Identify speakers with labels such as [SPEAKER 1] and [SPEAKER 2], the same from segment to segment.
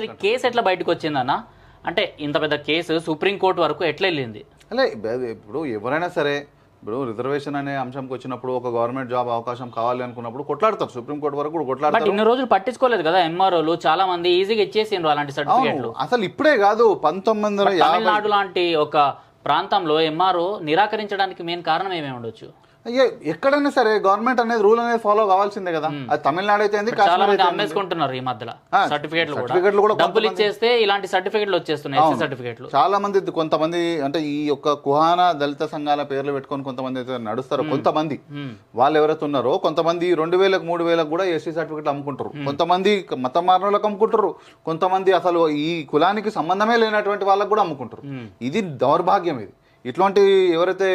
[SPEAKER 1] అసలు కేసు ఎట్లా బయటకు వచ్చిందన్న అంటే ఇంత పెద్ద కేసు సుప్రీంకోర్టు వరకు ఎట్లా వెళ్ళింది?
[SPEAKER 2] అలే ఇప్పుడు ఎవరైనా సరే ఇప్పుడు రిజర్వేషన్ అనే అంశంకి వచ్చినప్పుడు ఒక గవర్నమెంట్ జాబ్ అవకాశం కావాలి అనుకున్నప్పుడు కొట్లాడతారు. సుప్రీంకోర్టు వరకు కూడా కొట్లాడతారు.
[SPEAKER 1] ఇన్ని రోజులు పట్టించుకోలేదు కదా ఎంఆర్ఓలు. చాలా మంది ఈజీగా ఇచ్చేసిండ్రు అలాంటి సర్టిఫికేట్లు.
[SPEAKER 2] అసలు ఇప్పుడే కాదు పంతొమ్మిది
[SPEAKER 1] తమిళనాడు లాంటి ఒక ప్రాంతంలో ఎంఆర్ఓ నిరాకరించడానికి మెయిన్ కారణం ఏమేమి ఉండొచ్చు?
[SPEAKER 2] ఎక్కడైనా సరే గవర్నమెంట్ అనేది రూల్ అనేది ఫాలో కావాల్సిందే కదా. అది తమిళనాడు అయితే.
[SPEAKER 1] అమ్మేసుకుంటున్నారు ఈ మధ్యలో సర్టిఫికేట్లు
[SPEAKER 2] సర్టిఫికేట్లు కూడా.
[SPEAKER 1] డబ్బులు ఇచ్చేస్తే ఇలాంటి సర్టిఫికేట్లు వచ్చేస్తున్నాయి సర్టిఫికేట్లు
[SPEAKER 2] చాలా మంది కొంతమంది అంటే ఈ యొక్క కుహానా దళిత సంఘాల పేర్లు పెట్టుకొని కొంతమంది అయితే నడుస్తారు కొంతమంది. వాళ్ళు ఎవరైతే ఉన్నారో కొంతమంది రెండు వేలకు మూడు వేలకు కూడా ఎస్సీ సర్టిఫికేట్ అమ్ముకుంటారు కొంతమంది మత మారణలకు అమ్ముకుంటారు కొంతమంది అసలు ఈ కులానికి సంబంధమే లేనటువంటి వాళ్ళకు కూడా అమ్ముకుంటారు ఇది దౌర్భాగ్యం ఇది. ఇట్లాంటి ఎవరైతే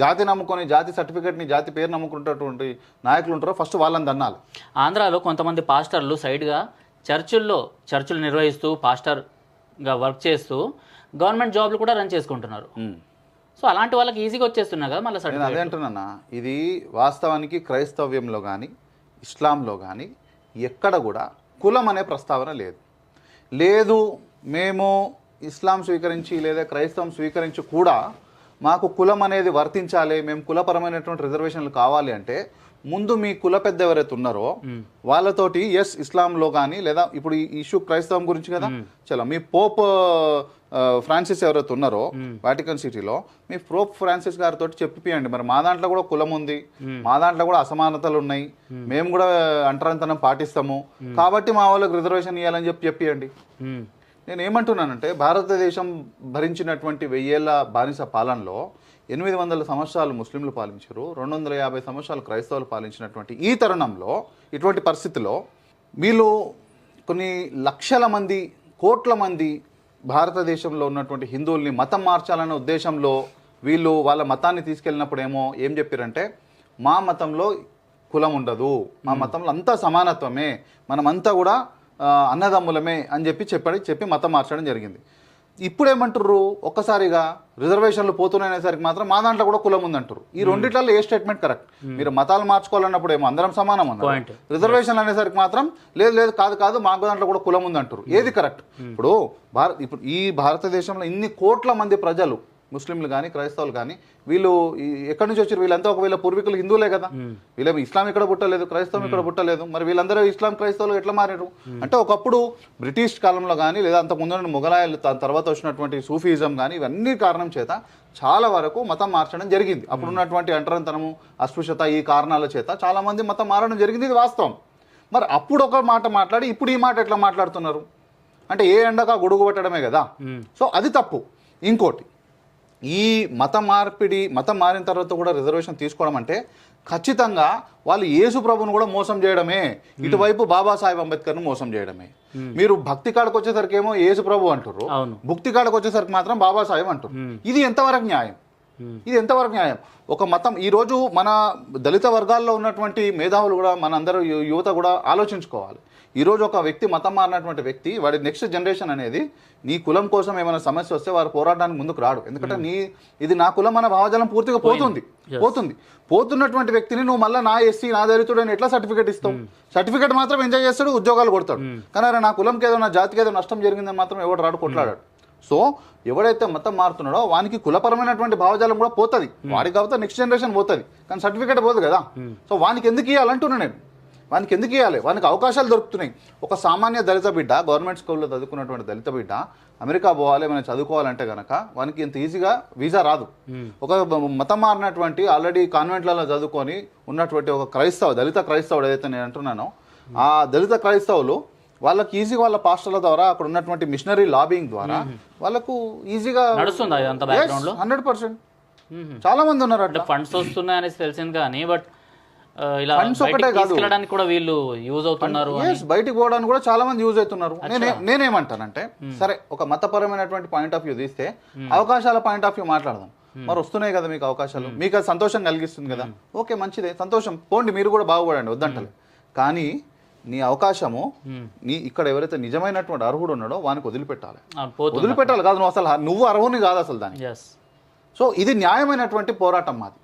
[SPEAKER 2] జాతి నమ్ముకొని జాతి సర్టిఫికేట్ని జాతి పేరు నమ్ముకుంటున్నటువంటి నాయకులు ఉంటారో ఫస్ట్ వాళ్ళని దన్నాలి
[SPEAKER 1] ఆంధ్రాలో కొంతమంది పాస్టర్లు సైడ్గా చర్చిల్లో చర్చిలు నిర్వహిస్తూ పాస్టర్గా వర్క్ చేస్తూ గవర్నమెంట్ జాబ్లు కూడా రన్ చేసుకుంటున్నారు. సో అలాంటి వాళ్ళకి ఈజీగా వచ్చేస్తున్నాయి కదా మళ్ళీ
[SPEAKER 2] నేను అదే అంటున్నా ఇది వాస్తవానికి క్రైస్తవ్యంలో కానీ ఇస్లాంలో కానీ ఎక్కడ కూడా కులం అనే ప్రస్తావన లేదు. లేదు మేము ఇస్లాం స్వీకరించి లేదా క్రైస్తవం స్వీకరించి కూడా మాకు కులం అనేది వర్తించాలి మేము కులపరమైనటువంటి రిజర్వేషన్లు కావాలి అంటే ముందు మీ కుల పెద్ద ఎవరైతే ఉన్నారో వాళ్ళతోటి ఎస్ ఇస్లాంలో కానీ లేదా ఇప్పుడు ఈ ఇష్యూ క్రైస్తవం గురించి కదా? చలో మీ పోప్ ఫ్రాన్సిస్ ఎవరైతే ఉన్నారో వాటికన్ సిటీలో మీ పోప్ ఫ్రాన్సిస్ గారితో చెప్పిపియండి మరి మా దాంట్లో కూడా కులం ఉంది. మా దాంట్లో కూడా అసమానతలు ఉన్నాయి. మేము. కూడా అంటరంతనం పాటిస్తాము. కాబట్టి మా వాళ్ళకి రిజర్వేషన్ ఇవ్వాలని చెప్పి చెప్పియండి. నేను ఏమంటున్నానంటే భారతదేశం భరించినటువంటి వెయ్యేళ్ళ బానిస పాలనలో ఎనిమిది వందల సంవత్సరాలు ముస్లింలు పాలించారు రెండు వందల యాభై సంవత్సరాలు క్రైస్తవులు పాలించినటువంటి ఈ తరుణంలో ఇటువంటి పరిస్థితిలో వీళ్ళు కొన్ని లక్షల మంది కోట్ల మంది భారతదేశంలో ఉన్నటువంటి హిందువుల్ని మతం మార్చాలనే ఉద్దేశంలో వీళ్ళు వాళ్ళ మతాన్ని తీసుకెళ్ళినప్పుడేమో ఏం చెప్పారంటే మా మతంలో కులం ఉండదు. మా మతంలో అంతా సమానత్వమే. మనమంతా కూడా అన్నదమ్ములమే అని చెప్పి చెప్పడి చెప్పి మతం మార్చడం జరిగింది. ఇప్పుడు ఏమంటారు ఒక్కసారిగా రిజర్వేషన్లు పోతున్నాయనేసరికి మాత్రం మా దాంట్లో కూడా కులం ఉందంటారు ఈ రెండిట్లలో ఏ స్టేట్మెంట్ కరెక్ట్? మీరు మతాలు మార్చుకోవాలన్నప్పుడు ఏమో అందరం సమానం అన్నారు.
[SPEAKER 1] Point.
[SPEAKER 2] రిజర్వేషన్ అనేసరికి మాత్రం లేదు లేదు కాదు కాదు మాకు దాంట్లో కూడా కులం ఉందంటారు ఏది కరెక్ట్? ఇప్పుడు భారత్ ఇప్పుడు ఈ భారతదేశంలో ఇన్ని కోట్ల మంది ప్రజలు ముస్లింలు కానీ క్రైస్తవులు కానీ వీళ్ళు ఎక్కడి నుంచి వచ్చారు? వీళ్ళంతా ఒకవేళ పూర్వీకులు హిందువులే కదా. వీళ్ళేమో ఇస్లాం ఇక్కడ పుట్టలేదు క్రైస్తవం ఇక్కడ పుట్టలేదు. మరి వీళ్ళందరూ ఇస్లాం క్రైస్తవులు ఎట్లా మారారు అంటే ఒకప్పుడు బ్రిటిష్ కాలంలో కానీ లేదా అంత ముందు మొఘలాయలు తర్వాత వచ్చినటువంటి సూఫీజం కానీ ఇవన్నీ కారణం చేత చాలా వరకు మతం మార్చడం జరిగింది. అప్పుడు ఉన్నటువంటి అంటరంతనము అస్పృశ్యత ఈ కారణాల చేత చాలా మంది మతం మారడం జరిగింది. ఇది వాస్తవం. మరి అప్పుడు ఒక మాట మాట్లాడి ఇప్పుడు ఈ మాట ఎట్లా మాట్లాడుతున్నారు? అంటే ఏ ఎండగా గొడుగు పెట్టడమే కదా. సో అది తప్పు. ఇంకోటి ఈ మత మార్పిడి మతం మారిన తర్వాత కూడా రిజర్వేషన్ తీసుకోవడం అంటే ఖచ్చితంగా వాళ్ళు యేసు ప్రభుని కూడా మోసం చేయడమే. ఇటువైపు బాబాసాహెబ్ అంబేద్కర్ను మోసం చేయడమే. మీరు భక్తి కాడకు వచ్చేసరికి ఏమో యేసు ప్రభు అంటారు. భక్తి కాడకు వచ్చేసరికి మాత్రం బాబాసాహెబ్ అంటారు ఇది ఎంతవరకు న్యాయం? ఇది ఎంతవరకు న్యాయం? ఒక మతం ఈ రోజు మన దళిత వర్గాల్లో ఉన్నటువంటి మేధావులు కూడా మన అందరూ యు- యువత కూడా ఆలోచించుకోవాలి. ఈ రోజు ఒక వ్యక్తి మతం మారినటువంటి వ్యక్తి వాడి నెక్స్ట్ జనరేషన్ అనేది నీ కులం కోసం ఏమైనా సమస్య వస్తే వారు పోరాడడానికి ముందుకు రాడు. ఎందుకంటే నీ ఇది నా కులం అన్న భావజాలం పూర్తిగా పోతుంది. పోతుంది. పోతున్నటువంటి వ్యక్తిని నువ్వు మళ్ళీ నా ఎస్సీ నా దళితుడు అని ఎట్లా సర్టిఫికేట్ ఇస్తావు? సర్టిఫికేట్ మాత్రం ఎంజాయ్ చేస్తాడు ఉద్యోగాలు కొడతాడు. కానీ నా కులంకి ఏదో నా జాతికి ఏదో నష్టం జరిగిందని మాత్రం ఎవడు రాడు కొట్లాడాడు. సో ఎవడైతే మతం మారుతున్నాడో వానికి కులపరమైనటువంటి భావజాలం కూడా పోతుంది. వాడికి కాబట్టి నెక్స్ట్ జనరేషన్ పోతుంది. కానీ సర్టిఫికేట్ పోదు కదా. సో వానికి ఎందుకు ఇవ్వాలంటున్నా నేను. వానికి ఎందుకు ఇవ్వాలి వానికి అవకాశాలు దొరుకుతున్నాయి. ఒక సామాన్య దళిత బిడ్డ గవర్నమెంట్ స్కూల్లో చదువుకున్నటువంటి దళిత బిడ్డ అమెరికా పోవాలి మనం చదువుకోవాలంటే గనక వానికి ఇంత ఈజీగా వీసా రాదు. ఒక మతం మారినటువంటి ఆల్రెడీ కాన్వెంట్లలో చదువుకొని ఉన్నటువంటి ఒక క్రైస్తవ దళిత క్రైస్తవుడు ఏదైతే నేను అంటున్నానో ఆ దళిత క్రైస్తవులు వాళ్ళకి ఈజీగా వాళ్ళ పాస్టర్ల ద్వారా అక్కడ ఉన్నటువంటి మిషనరీ లాబింగ్ ద్వారా వాళ్ళకు ఈజీగా
[SPEAKER 1] నడుస్తుందా?
[SPEAKER 2] హండ్రెడ్ పర్సెంట్ చాలా మంది ఉన్నారు
[SPEAKER 1] అంటే
[SPEAKER 2] అట్లా
[SPEAKER 1] ఫండ్స్ వస్తున్నాయి అనేసి తెలిసింది కానీ బట్ ఇలా. తీసుకెళ్ళడానికి కూడా వీళ్ళు యూజ్ అవుతున్నారు
[SPEAKER 2] బయటికి పోవడానికి కూడా చాలా మంది యూజ్ అవుతున్నారు నేనే నేనేమంటానంటే సరే ఒక మతపరమైనటువంటి పాయింట్ ఆఫ్ వ్యూ తీస్తే అవకాశాల పాయింట్ ఆఫ్ వ్యూ మాట్లాడదాం. మరి వస్తున్నాయి కదా మీకు అవకాశాలు. మీకు అది సంతోషం కలిగిస్తుంది కదా. ఓకే మంచిదే సంతోషం. పోండి మీరు కూడా బాగుపడండి వద్దంటలే. కానీ నీ అవకాశము నీ ఇక్కడ ఎవరైతే నిజమైనటువంటి అర్హుడు ఉన్నాడో వానికి వదిలిపెట్టాలి. వదిలిపెట్టాలి కాదు నువ్వు అసలు నువ్వు అర్హుని కాదు అసలు
[SPEAKER 1] ఎస్
[SPEAKER 2] సో ఇది న్యాయమైనటువంటి పోరాటం మాది.